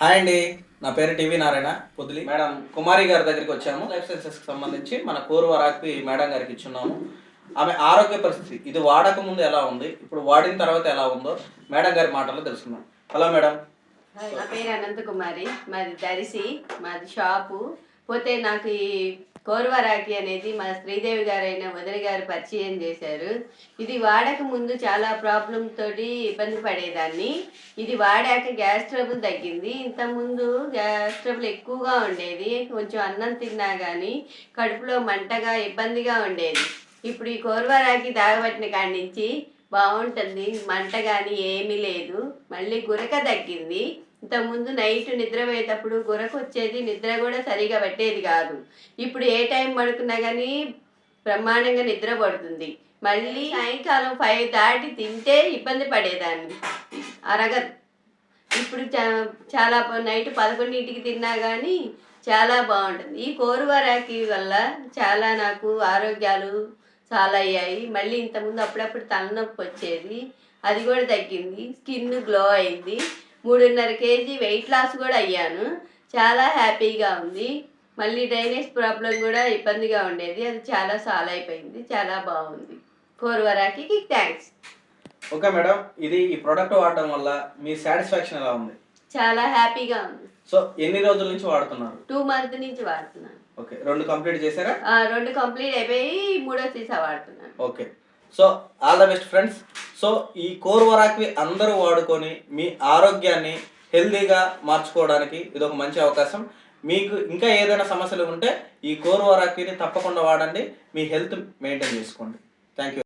Hi అండి నా పేరు టీవీ నారాయణ పొద్దులి. మేడం కుమారి గారి దగ్గరికి వచ్చాము. లైఫ్ సైన్సెస్కి సంబంధించి మన కోరు వరాకి మేడం గారికి ఇచ్చున్నాము. ఆమె ఆరోగ్య పరిస్థితి ఇది వాడక ముందు ఎలా ఉంది ఇప్పుడు వాడిన తర్వాత ఎలా ఉందో మేడం గారి మాటల్లో తెలుసుకుందాం. Hello madam. నా పేరు అనంత కుమారి మాది దరిసి మాది షాపు. పోతే నాకు ఈ కోర్వరాకి అనేది మా శ్రీదేవి గారైన మొదటి గారు పరిచయం చేశారు. ఇది వాడక ముందు చాలా ప్రాబ్లం తోటి ఇబ్బంది పడేదాన్ని. ఇది వాడాక గ్యాస్ ట్రబుల్ తగ్గింది. ఇంతకుముందు గ్యాస్ ట్రబుల్ ఎక్కువగా ఉండేది. కొంచెం అన్నం తిన్నా కానీ కడుపులో మంటగా ఇబ్బందిగా ఉండేది. ఇప్పుడు ఈ కోర్వరాకి తాగబట్టిన కాడి నుంచి బాగుంటుంది మంట కానీ ఏమీ లేదు. మళ్ళీ గురక తగ్గింది. ఇంతకుముందు నైట్ నిద్రపోయేటప్పుడు గురకు వచ్చేది నిద్ర కూడా సరిగా పట్టేది కాదు. ఇప్పుడు ఏ టైం పడుకున్నా కానీ బ్రహ్మాండంగా నిద్ర పడుతుంది. మళ్ళీ సాయంకాలం ఫైవ్ దాటి తింటే ఇబ్బంది పడేదాన్ని. అరగదు. ఇప్పుడు చాలా నైట్ పదకొండింటికి తిన్నా కానీ చాలా బాగుంటుంది. ఈ కోరువరాకి వల్ల చాలా నాకు ఆరోగ్యాలు చాలా అయ్యాయి మళ్ళీ ఇంతకుముందు అప్పుడప్పుడు తలనొప్పి వచ్చేది. అది కూడా తగ్గింది. స్కిన్ గ్లో అయింది. మూడున్నర కేజీ వెయిట్ లాస్ కూడా అయ్యాను. చాలా హ్యాపీగా ఉంది. మళ్ళీ డ్రైనేజ్ ప్రాబ్లం కూడా ఇబ్బందిగా ఉండేది. అది చాలా సాల్వ్ అయిపోయింది. చాలా బాగుంది. కోరువరాకి థ్యాంక్స్. ఓకే మేడం ఇది ఈ ప్రోడక్ట్ వాడడం వల్ల మీ సాటిస్ఫాక్షన్ ఎలా ఉంది? చాలా హ్యాపీగా ఉంది. సో ఎన్ని రోజుల నుంచి వాడుతున్నారు? టూ మంత్ నుంచి వాడుతున్నాను. ఓకే రెండు కంప్లీట్ చేశారా? రెండు కంప్లీట్ అయిపోయి మూడో సీసా వాడుతున్నాను. Okay. So all the best friends. So ఈ కోర్వరాక్వి అందరూ వాడుకొని మీ ఆరోగ్యాన్ని హెల్తీగా మార్చుకోవడానికి ఇది ఒక మంచి అవకాశం. మీకు ఇంకా ఏదైనా సమస్యలు ఉంటే ఈ కోర్ వరాక్విని తప్పకుండా వాడండి. మీ హెల్త్ మెయింటైన్ చేసుకోండి. Thank you